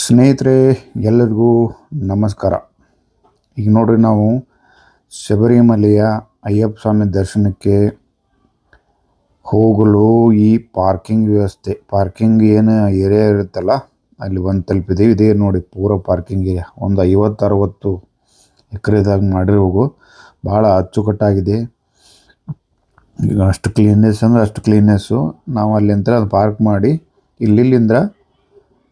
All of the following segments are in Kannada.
ಸ್ನೇಹಿತರೆ, ಎಲ್ಲರಿಗೂ ನಮಸ್ಕಾರ. ಈಗ ನೋಡ್ರಿ ನಾವು ಶಬರಿಮಲೆಯ ಅಯ್ಯಪ್ಪ ಸ್ವಾಮಿ ದರ್ಶನಕ್ಕೆ ಹೋಗಲು ಈ ಪಾರ್ಕಿಂಗ್ ವ್ಯವಸ್ಥೆ. ಪಾರ್ಕಿಂಗ್ ಏನು ಏರಿಯಾ ಇರುತ್ತಲ್ಲ, ಅಲ್ಲಿ ಒಂದು ತಲುಪಿದ್ದೀವಿ ಇದೇ ನೋಡಿ, ಪೂರ ಪಾರ್ಕಿಂಗ್ ಏರಿಯಾ. ಒಂದು ಐವತ್ತು ಅರವತ್ತು ಎಕರೆದಾಗ ಮಾಡಿರೋಗು ಭಾಳ ಅಚ್ಚುಕಟ್ಟಾಗಿದೆ. ಈಗ ಅಷ್ಟು ಕ್ಲೀನ್ನೆಸ್ ಅಂದ್ರೆ ಅಷ್ಟು ಕ್ಲೀನ್ನೆಸ್ಸು ನಾವು ಅಲ್ಲಿಂದ ಅದು ಪಾರ್ಕ್ ಮಾಡಿ ಇಲ್ಲಿಂದ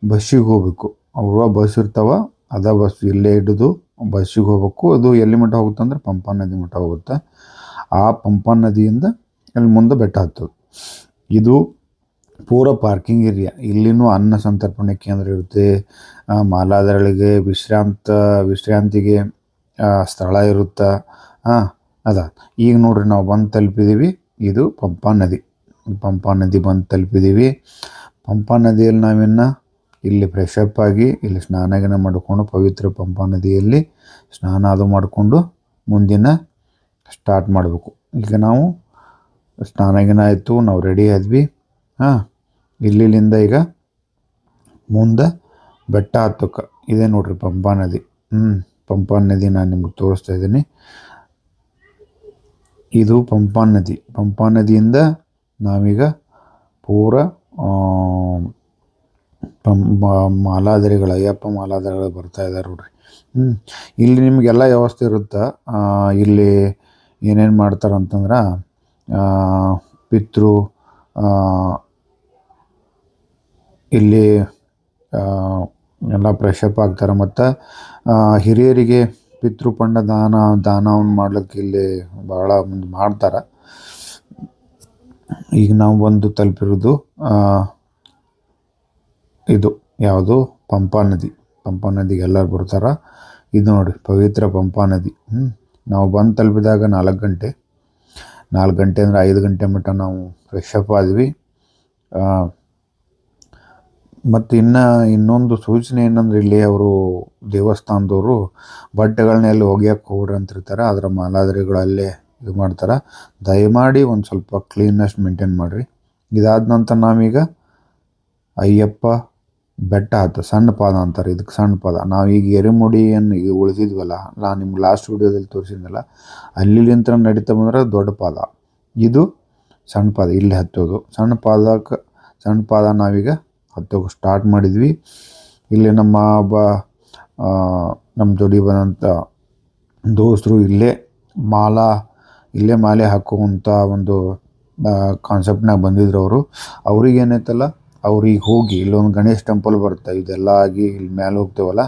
ಬಸ್ಸಿಗೆ ಹೋಗ್ಬೇಕು. ಅವ ಬಸ್ ಇರ್ತಾವ, ಅದ ಬಸ್ ಇಲ್ಲೇ ಹಿಡಿದು ಬಸ್ಸಿಗೆ ಹೋಗ್ಬೇಕು. ಅದು ಎಲ್ಲಿ ಮಟ್ಟ ಹೋಗುತ್ತೆ ಅಂದ್ರೆ ಪಂಪಾ ನದಿ ಮಟ್ಟ ಹೋಗುತ್ತೆ. ಆ ಪಂಪಾ ನದಿಯಿಂದ ಅಲ್ಲಿ ಮುಂದೆ ಬೆಟ್ಟ ಹತ್ತದು. ಇದು ಪೂರ ಪಾರ್ಕಿಂಗ್ ಏರಿಯಾ ಇಲ್ಲಿನೂ ಅನ್ನ ಸಂತರ್ಪಣೆ ಕೇಂದ್ರ ಇರುತ್ತೆ. ಮಾಲಾದರಳಿಗೆ ವಿಶ್ರಾಂತ, ವಿಶ್ರಾಂತಿಗೆ ಸ್ಥಳ ಇರುತ್ತೆ? ಹಾಂ ಅದ. ಈಗ ನೋಡ್ರಿ ನಾವು ಬಂದು ತಲುಪಿದ್ದೀವಿ ಇದು ಪಂಪಾ ನದಿ. ಪಂಪಾ ನದಿ ಬಂದು ತಲುಪಿದ್ದೀವಿ ಪಂಪಾ ನದಿಯಲ್ಲಿ ನಾವಿನ್ನು ಇಲ್ಲಿ ಫ್ರೆಶ್ ಅಪ್ ಆಗಿ ಇಲ್ಲಿ ಸ್ನಾನ ಗಿನ ಮಾಡಿಕೊಂಡು ಪವಿತ್ರ ಪಂಪಾ ನದಿಯಲ್ಲಿ ಸ್ನಾನ ಅದು ಮಾಡಿಕೊಂಡು ಮುಂದಿನ ಸ್ಟಾರ್ಟ್ ಮಾಡಬೇಕು. ಈಗ ನಾವು ಸ್ನಾನ ಗಿನ ಆಯಿತು, ನಾವು ರೆಡಿ ಆದ್ವಿ. ಹಾಂ ಇಲ್ಲಿಂದ ಈಗ ಮುಂದೆ ಬೆಟ್ಟ ಹತ್ತಕ್ಕೆ ಇದೆ ನೋಡ್ರಿ ಪಂಪಾ ನದಿ. ಹ್ಞೂ ಪಂಪಾ ನದಿ ನಾನು ನಿಮ್ಗೆ ತೋರಿಸ್ತಾ ಇದ್ದೀನಿ. ಇದು ಪಂಪಾ ನದಿ. ಪಂಪಾ ನದಿಯಿಂದ ನಾವೀಗ ಪೂರ ಮಾಲಾಧಾರಿಗಳು, ಅಯ್ಯಪ್ಪ ಮಾಲಾದರಿಗಳು ಬರ್ತಾ ಇದ್ದಾರೆ ನೋಡ್ರಿ. ಹ್ಞೂ ಇಲ್ಲಿ ನಿಮಗೆಲ್ಲ ವ್ಯವಸ್ಥೆ ಇರುತ್ತೆ. ಇಲ್ಲಿ ಏನೇನು ಮಾಡ್ತಾರೆ ಅಂತಂದ್ರೆ ಪಿತೃ ಇಲ್ಲಿ ಎಲ್ಲ ಫ್ರೆಶಪ್ ಆಗ್ತಾರೆ ಮತ್ತು ಹಿರಿಯರಿಗೆ ಪಿತೃಪಂಡ ದಾನ ದಾನವನ್ನು ಮಾಡ್ಲಿಕ್ಕೆ ಇಲ್ಲಿ ಭಾಳ ಮಾಡ್ತಾರೆ. ಈಗ ನಾವು ಬಂದು ತಲುಪಿರೋದು ಇದು ಯಾವುದು? ಪಂಪಾ ನದಿ. ಪಂಪಾ ನದಿಗೆ ಎಲ್ಲರೂ ಬರ್ತಾರೆ. ಇದು ನೋಡಿ, ಪವಿತ್ರ ಪಂಪಾ ನದಿ. ಹ್ಞೂ ನಾವು ಬಂದು ತಲುಪಿದಾಗ ನಾಲ್ಕು ಗಂಟೆ. ನಾಲ್ಕು ಗಂಟೆ ಅಂದರೆ ಐದು ಗಂಟೆ ಮಟ್ಟ ನಾವು ಫ್ರೆಶ್ ಅಪ್ ಆದ್ವಿ. ಮತ್ತು ಇನ್ನು ಇನ್ನೊಂದು ಸೂಚನೆ ಏನಂದ್ರೆ ಇಲ್ಲಿ ಅವರು ದೇವಸ್ಥಾನದವರು ಬಟ್ಟೆಗಳನ್ನ ಎಲ್ಲಿ ಒಗೆಯಕ್ಕೆ ಹೋಗ್ರಿ ಅಂತಿರ್ತಾರೆ. ಅದರ ಮಾಲಾದ್ರಿಗಳು ಅಲ್ಲೇ ಇದು ಮಾಡ್ತಾರೆ. ದಯಮಾಡಿ ಒಂದು ಸ್ವಲ್ಪ ಕ್ಲೀನ್ನೆಸ್ ಮೇಂಟೈನ್ ಮಾಡಿರಿ. ಇದಾದ ನಂತರ ನಾವೀಗ ಅಯ್ಯಪ್ಪ ಬೆಟ್ಟ ಹತ್ತು ಸಣ್ಣ ಪಾದ ಅಂತಾರೆ, ಇದಕ್ಕೆ ಸಣ್ಣ ಪಾದ. ಈಗ ಎರೆಮುಡಿಯನ್ನು ಈಗ ಉಳಿದಿದ್ವಲ್ಲ ನಾನು ನಿಮ್ಗೆ ಲಾಸ್ಟ್ ವಿಡಿಯೋದಲ್ಲಿ ತೋರಿಸಿದ್ನಲ್ಲ ಅಲ್ಲಿಲಿಂತ ನಡೀತಾ ಬಂದ್ರೆ ದೊಡ್ಡ ಪಾದ. ಇದು ಸಣ್ಣ ಪಾದ, ಇಲ್ಲಿ ಹತ್ತೋದು. ಸಣ್ಣ ಪಾದಕ್ಕೆ, ಸಣ್ಣ ಪಾದ ನಾವೀಗ ಹತ್ತೋಕೆ ಸ್ಟಾರ್ಟ್ ಮಾಡಿದ್ವಿ. ಇಲ್ಲಿ ನಮ್ಮ ಒಬ್ಬ ನಮ್ಮ ಜೋಡಿ ಬಂದಂಥ ದೋಸ್ತರು ಇಲ್ಲೇ ಮಾಲಾ, ಇಲ್ಲೇ ಮಾಲೆ ಹಾಕುವಂಥ ಒಂದು ಕಾನ್ಸೆಪ್ಟ್ನಾಗ ಬಂದಿದ್ರು ಅವರು. ಅವ್ರಿಗೆ ಏನೈತಲ್ಲ ಅವ್ರಿಗೆ ಹೋಗಿ ಇಲ್ಲೊಂದು ಗಣೇಶ್ ಟೆಂಪಲ್ ಬರುತ್ತೆ. ಇದೆಲ್ಲ ಆಗಿ ಇಲ್ಲಿ ಮೇಲೆ ಹೋಗ್ತೇವಲ್ಲ,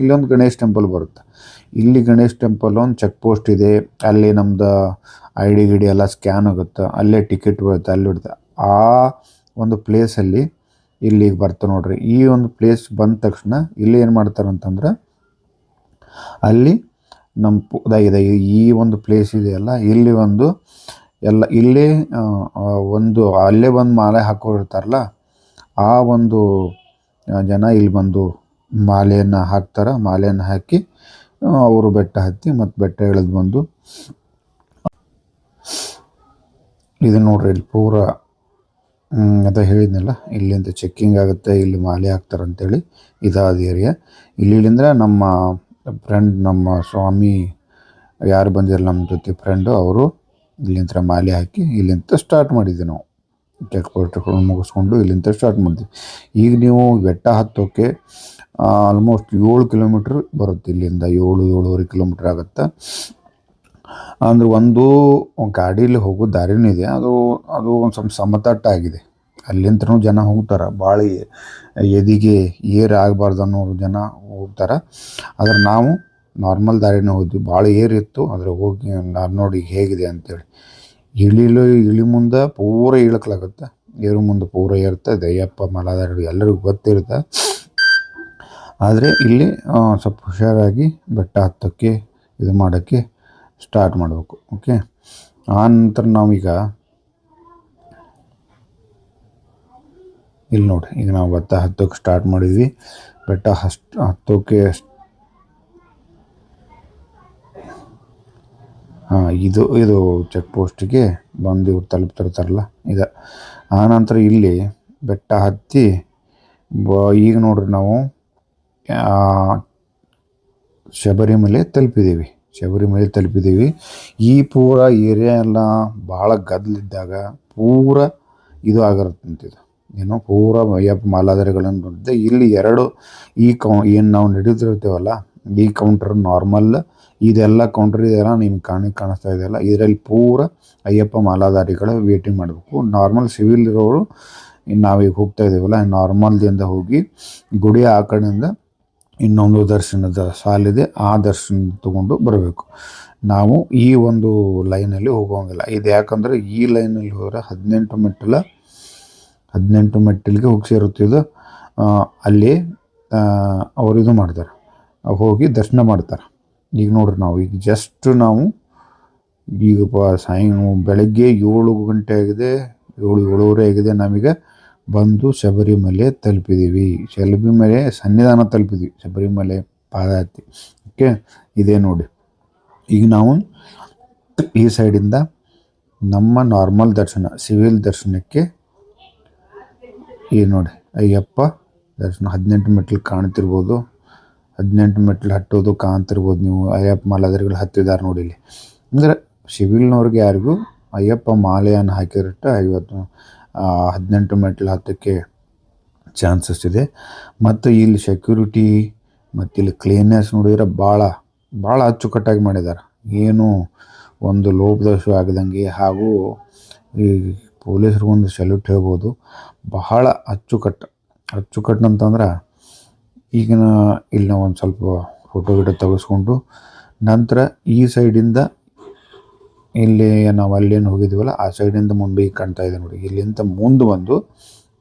ಇಲ್ಲೊಂದು ಗಣೇಶ್ ಟೆಂಪಲ್ ಬರುತ್ತೆ. ಇಲ್ಲಿ ಗಣೇಶ್ ಟೆಂಪಲ್ ಒಂದು ಚೆಕ್ ಪೋಸ್ಟ್ ಇದೆ. ಅಲ್ಲಿ ನಮ್ದು ಐ ಡಿ ಗಿಡಿ ಎಲ್ಲ ಸ್ಕ್ಯಾನ್ ಆಗುತ್ತೆ. ಅಲ್ಲೇ ಟಿಕೆಟ್ ಬರುತ್ತೆ, ಅಲ್ಲಿ ಬಿಡುತ್ತೆ ಆ ಒಂದು ಪ್ಲೇಸಲ್ಲಿ ಇಲ್ಲಿಗೆ ಬರ್ತಾ ನೋಡ್ರಿ. ಈ ಒಂದು ಪ್ಲೇಸ್ ಬಂದ ತಕ್ಷಣ ಇಲ್ಲಿ ಏನು ಮಾಡ್ತಾರೆ ಅಂತಂದ್ರೆ, ಅಲ್ಲಿ ನಮ್ಮ ಇದಾಗಿದೆ ಈ ಒಂದು ಪ್ಲೇಸ್ ಇದೆಯಲ್ಲ ಇಲ್ಲಿ ಒಂದು ಎಲ್ಲ, ಇಲ್ಲೇ ಒಂದು ಅಲ್ಲೇ ಒಂದು ಮಾಲೆ ಹಾಕೋರಿರ್ತಾರಲ್ಲ ಆ ಒಂದು ಜನ ಇಲ್ಲಿ ಬಂದು ಮಾಲೆಯನ್ನು ಹಾಕ್ತಾರೆ. ಮಾಲೆಯನ್ನು ಹಾಕಿ ಅವರು ಬೆಟ್ಟ ಹತ್ತಿ ಮತ್ತು ಬೆಟ್ಟ ಇಳಿದು ಬಂದು, ಇದು ನೋಡ್ರಿ ಇಲ್ಲಿ ಪೂರ ಅದ ಹೇಳಿದ್ನಲ್ಲ, ಇಲ್ಲಿಂದ ಚೆಕ್ಕಿಂಗ್ ಆಗುತ್ತೆ, ಇಲ್ಲಿ ಮಾಲೆ ಹಾಕ್ತಾರೆ ಅಂತೇಳಿ, ಇದಾದ ಏರಿಯಾ ಇಲ್ಲಿಂದ ನಮ್ಮ ಫ್ರೆಂಡ್ ನಮ್ಮ ಸ್ವಾಮಿ, ಯಾರು ಬಂದಿರಲ್ಲ ನಮ್ಮ ಜೊತೆ ಫ್ರೆಂಡು ಅವರು ಇಲ್ಲಿಂದ ಮಾಲೆ ಹಾಕಿ ಇಲ್ಲಿಂದ ಸ್ಟಾರ್ಟ್ ಮಾಡಿದ್ವಿ ನಾವು. ಚೆಕ್ ಪೋಸ್ಟ್ಗಳು ಮುಗಿಸ್ಕೊಂಡು ಇಲ್ಲಿಂದ ಸ್ಟಾರ್ಟ್ ಮಾಡಿದ್ವಿ. ಈಗ ನೀವು ಬೆಟ್ಟ ಹತ್ತೋಕೆ ಆಲ್ಮೋಸ್ಟ್ ಏಳು ಕಿಲೋಮೀಟ್ರ್ ಬರುತ್ತೆ ಇಲ್ಲಿಂದ. ಏಳು, ಏಳುವರೆ ಕಿಲೋಮೀಟ್ರ್ ಆಗುತ್ತೆ. ಅಂದ್ರೆ ಒಂದು ಗಾಡೀಲಿ ಹೋಗೋ ದಾರಿನೂ ಇದೆ. ಅದು ಅದು ಒಂದು ಸ್ವಲ್ಪ ಸಮತಟ್ಟ ಆಗಿದೆ. ಅಲ್ಲಿಂತ್ರನೂ ಜನ ಹೋಗ್ತಾರೆ. ಭಾಳ ಎದಿಗೆ ಏರ್ ಆಗಬಾರ್ದು ಅನ್ನೋ ಜನ ಹೋಗ್ತಾರೆ. ಆದರೆ ನಾವು ನಾರ್ಮಲ್ ದಾರಿನೇ ಹೋದ್ವಿ. ಭಾಳ ಏರ್ ಇತ್ತು. ಆದರೆ ಹೋಗಿ ನಾನು ನೋಡಿ ಹೇಗಿದೆ ಅಂತೇಳಿ. ಇಳಿಲು ಇಳಿ ಮುಂದೆ ಪೂರ ಇಳಕ್ಲಾಗುತ್ತೆ. ಏರು ಮುಂದೆ ಪೂರ ಏರುತ್ತೆ ದಯ್ಯಪ್ಪ ಮಲಾಧಾರಿಗಳು ಎಲ್ಲರಿಗೂ ಗೊತ್ತಿರುತ್ತೆ. ಆದರೆ ಇಲ್ಲಿ ಸ್ವಲ್ಪ ಹುಷಾರಾಗಿ ಬೆಟ್ಟ ಹತ್ತೋಕ್ಕೆ, ಇದು ಮಾಡೋಕ್ಕೆ ಸ್ಟಾರ್ಟ್ ಮಾಡಬೇಕು ಓಕೆ ಆ ನಂತರ ನಾವೀಗ ಇಲ್ಲಿ ನೋಡಿ, ಈಗ ನಾವು ಬೆಟ್ಟ ಹತ್ತೋಕ್ಕೆ ಸ್ಟಾರ್ಟ್ ಮಾಡಿದ್ವಿ. ಬೆಟ್ಟ ಹಸ್ಟ್ ಹತ್ತೋಕೆ ಹಾಂ, ಇದು ಇದು ಚೆಕ್ ಪೋಸ್ಟಿಗೆ ಬಂದು ಇವ್ರು ತಲುಪ್ತಿರ್ತಾರಲ್ಲ ಇದು ಆನಂತರ ಇಲ್ಲಿ ಬೆಟ್ಟ ಹತ್ತಿ, ಬ, ಈಗ ನೋಡ್ರಿ ನಾವು ಶಬರಿಮಲೆ ತಲುಪಿದ್ದೀವಿ ಶಬರಿಮಲೆ ತಲುಪಿದ್ದೀವಿ ಈ ಪೂರ ಏರಿಯಾ ಎಲ್ಲ ಭಾಳ ಗದ್ದಲಿದ್ದಾಗ ಪೂರ ಇದು ಆಗಿರುತ್ತೆ ಇದು. ಏನೋ ಪೂರ ಯಪ್ಪ ಮಾಲಾಧಾರಿಗಳನ್ನು ಇಲ್ಲಿ ಎರಡು ಈ ಕೌ, ಏನು ನಾವು ನಡೆದಿರ್ತೀವಲ್ಲ ಈ ಕೌಂಟರ್ ನಾರ್ಮಲ್ ಇದೆಲ್ಲ ಕೌಂಟರ್ ಇದೆಲ್ಲ ನಿಮ್ಗೆ ಕಾಣಿ, ಕಾಣಿಸ್ತಾ ಇದೆಯಲ್ಲ, ಇದರಲ್ಲಿ ಪೂರ ಅಯ್ಯಪ್ಪ ಮಾಲಾಧಾರಿಗಳು ವೇಟಿಂಗ್ ಮಾಡಬೇಕು. ನಾರ್ಮಲ್ ಸಿವಿಲ್ ಇರೋರು ನಾವೀಗ ಹೋಗ್ತಾ ಇದ್ದೀವಲ್ಲ ನಾರ್ಮಲ್ದಿಂದ ಹೋಗಿ ಗುಡಿ ಆ ಕಡೆಯಿಂದ ಇನ್ನೊಂದು ದರ್ಶನದ ಸಾಲಿದೆ ಆ ದರ್ಶನ ತಗೊಂಡು ಬರಬೇಕು. ನಾವು ಈ ಒಂದು ಲೈನಲ್ಲಿ ಹೋಗೋಂಗಿಲ್ಲ. ಇದು ಯಾಕಂದರೆ ಈ ಲೈನಲ್ಲಿ ಹೋದರೆ ಹದಿನೆಂಟು ಮೆಟ್ಟಲ, ಹದಿನೆಂಟು ಮೆಟ್ಟಿಲಿಗೆ ಹೋಗಿ ಸೇರುತ್ತಿದ್ದು ಅಲ್ಲಿ ಅವರು ಇದು ಮಾಡ್ತಾರೆ. ಹೋಗಿ ದರ್ಶನ ಮಾಡ್ತಾರೆ. ಈಗ ನೋಡ್ರಿ ನಾವು, ಈಗ ಜಸ್ಟ್ ನಾವು ಈಗ ಪ ಸಾಯಂ ಬೆಳಗ್ಗೆ ಏಳು ಗಂಟೆ ಆಗಿದೆ, ಏಳು, ಏಳುವರೆ ಆಗಿದೆ ನಮಗೆ ಬಂದು ಶಬರಿಮಲೆ ತಲುಪಿದ್ದೀವಿ ಶಬರಿಮಲೆ ಸನ್ನಿಧಾನ ತಲುಪಿದ್ವಿ, ಶಬರಿಮಲೆ ಪಾದಾತಿ ಓಕೆ ಇದೇ ನೋಡಿ. ಈಗ ನಾವು ಈ ಸೈಡಿಂದ ನಮ್ಮ ನಾರ್ಮಲ್ ದರ್ಶನ ಸಿವಿಲ್ ದರ್ಶನಕ್ಕೆ ಈ ನೋಡಿ, ಅಯ್ಯಪ್ಪ ದರ್ಶನ ಹದಿನೆಂಟು ಮೆಟ್ಲು ಕಾಣ್ತಿರ್ಬೋದು. ಹದಿನೆಂಟು ಮೆಟ್ಲು ಹತ್ತೋದು ಕಾಂತಿರ್ಬೋದು ನೀವು, ಅಯ್ಯಪ್ಪ ಮಾಲಾದ್ರಿಗಳು ಹತ್ತಿದ್ದಾರೆ ನೋಡಿ ಇಲ್ಲಿ. ಅಂದರೆ ಸಿವಿಲ್ನವ್ರಿಗೆ ಯಾರಿಗೂ ಅಯ್ಯಪ್ಪ ಮಾಲೆಯನ್ನು ಹಾಕಿರಟ್ಟು ಐವತ್ತು ಹದಿನೆಂಟು ಮೆಟ್ಲು ಹತ್ತಕ್ಕೆ ಚಾನ್ಸಸ್ ಇದೆ. ಮತ್ತು ಇಲ್ಲಿ ಸೆಕ್ಯೂರಿಟಿ ಮತ್ತು ಇಲ್ಲಿ ಕ್ಲೀನ್ನೆಸ್ ನೋಡಿದ್ರೆ ಭಾಳ ಭಾಳ ಅಚ್ಚುಕಟ್ಟಾಗಿ ಮಾಡಿದ್ದಾರೆ ಏನು ಒಂದು ಲೋಪದೋಷ ಆಗದಂಗೆ ಹಾಗೂ ಈ ಪೊಲೀಸರಿಗೊಂದು ಸೆಲ್ಯೂಟ್ ಹೇಳ್ಬೋದು. ಬಹಳ ಅಚ್ಚುಕಟ್ಟು ಅಚ್ಚುಕಟ್ಟು ಅಂತಂದ್ರೆ ಈಗಿನ ಇಲ್ಲಿ ನಾವು ಒಂದು ಸ್ವಲ್ಪ ಫೋಟೋ ಗಿಡ ತೆಗೆಸ್ಕೊಂಡು ನಂತರ ಈ ಸೈಡಿಂದ ಇಲ್ಲಿ ನಾವು ಅಲ್ಲೇನು ಹೋಗಿದ್ದೀವಲ್ಲ ಆ ಸೈಡಿಂದ ಮುಂದೆ ಈಗ ಕಾಣ್ತಾ ಇದೆ ನೋಡಿ. ಇಲ್ಲಿಂದ ಮುಂದೆ ಬಂದು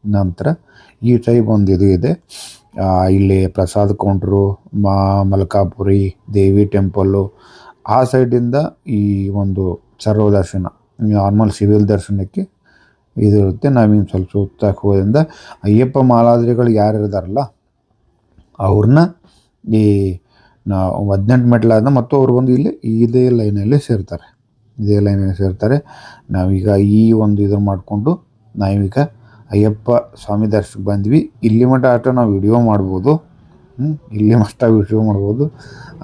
ನಂತರ ಈ ಟೈಪ್ ಒಂದು ಇದು ಇದೆ. ಇಲ್ಲಿ ಪ್ರಸಾದ್ ಕೌಂಟ್ರು, ಮಾ, ಮಲ್ಕಾಪುರಿ, ದೇವಿ ಟೆಂಪಲ್ಲು ಆ ಸೈಡಿಂದ ಈ ಒಂದು ಸರ್ವ ದರ್ಶನ ನಾರ್ಮಲ್ ಸಿವಿಲ್ ದರ್ಶನಕ್ಕೆ ಇದು ಇರುತ್ತೆ. ನಾವಿನ್ನು ಸ್ವಲ್ಪ ಹೋಗೋದ್ರಿಂದ ಅಯ್ಯಪ್ಪ ಮಾಲಾದ್ರಿಗಳು ಯಾರು ಇರ್ತಾರಲ್ಲ ಅವ್ರನ್ನ ಈ ನಾವು ಹದಿನೆಂಟು ಮೆಟ್ಲಾದ ಮತ್ತು ಅವ್ರು ಬಂದು ಇಲ್ಲಿ ಇದೇ ಲೈನಲ್ಲಿ ಸೇರ್ತಾರೆ. ಇದೇ ಲೈನಲ್ಲಿ ಸೇರ್ತಾರೆ. ನಾವೀಗ ಈ ಒಂದು ಇದನ್ನು ಮಾಡಿಕೊಂಡು ನಾವೀಗ ಅಯ್ಯಪ್ಪ ಸ್ವಾಮಿ ದರ್ಶನಕ್ಕೆ ಬಂದ್ವಿ. ಇಲ್ಲಿ ಮಟ್ಟ ಆಟ ನಾವು ವಿಡಿಯೋ ಮಾಡ್ಬೋದು? ಇಲ್ಲಿ ಮಟ್ಟ ವಿಡಿಯೋ ಮಾಡ್ಬೋದು.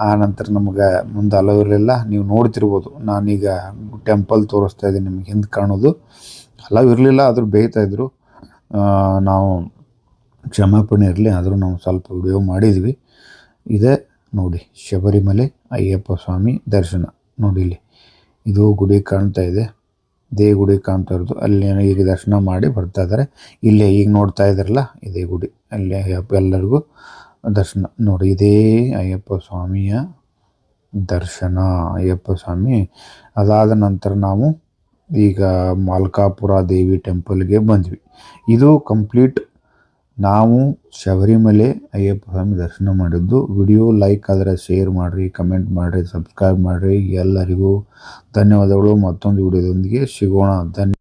ಆ ನಂತರ ನಮಗೆ ಮುಂದೆ ಅಲೋ ಇರಲಿಲ್ಲ ನೀವು ನೋಡ್ತಿರ್ಬೋದು. ನಾನೀಗ ಟೆಂಪಲ್ ತೋರಿಸ್ತಾ ಇದ್ದೀನಿ ನಿಮಗೆ ಹಿಂದೆ ಕಾಣೋದು. ಅಲೋ ಇರಲಿಲ್ಲ, ಆದರೂ ಬೇಯ್ತಾಯಿದ್ರು ನಾವು ಕ್ಷಮಾಪಣೆ ಇರಲಿ, ಆದರೂ ನಾವು ಸ್ವಲ್ಪ ವಿಡಿಯೋ ಮಾಡಿದ್ವಿ. ಇದೇ ನೋಡಿ, ಶಬರಿಮಲೆ ಅಯ್ಯಪ್ಪ ಸ್ವಾಮಿ ದರ್ಶನ. ನೋಡಿ ಇಲ್ಲಿ, ಇದು ಗುಡಿ ಕಾಣ್ತಾ ಇದೆ. ಇದೇ ಗುಡಿ ಕಾಣ್ತಾ ಇರೋದು. ಅಲ್ಲಿ ಈಗ ದರ್ಶನ ಮಾಡಿ ಬರ್ತಾ ಇದ್ದಾರೆ ಇಲ್ಲೇ ಈಗ ನೋಡ್ತಾ ಇದ್ದಾರಲ್ಲ ಇದೇ ಗುಡಿ. ಅಲ್ಲಿ ಅಯ್ಯಪ್ಪ ಎಲ್ಲರಿಗೂ ದರ್ಶನ. ನೋಡಿ, ಇದೇ ಅಯ್ಯಪ್ಪ ಸ್ವಾಮಿಯ ದರ್ಶನ, ಅಯ್ಯಪ್ಪ ಸ್ವಾಮಿ. ಅದಾದ ನಂತರ ನಾವು ಈಗ ಮಾಲ್ಕಾಪುರ ದೇವಿ ಟೆಂಪಲ್ಗೆ ಬಂದ್ವಿ. ಇದು ಕಂಪ್ಲೀಟ್ ನಾವು ಶಬರಿಮಲೆ ಅಯ್ಯಪ್ಪ ಸ್ವಾಮಿ ದರ್ಶನ ಮಾಡಿದ್ದು. ವಿಡಿಯೋ ಲೈಕ್ ಆದರೆ ಶೇರ್ ಮಾಡಿರಿ, ಕಮೆಂಟ್ ಮಾಡಿರಿ, ಸಬ್ಸ್ಕ್ರೈಬ್ ಮಾಡಿರಿ. ಎಲ್ಲರಿಗೂ ಧನ್ಯವಾದಗಳು. ಮತ್ತೊಂದು ವಿಡಿಯೋದೊಂದಿಗೆ ಸಿಗೋಣ. ಧನ್ಯ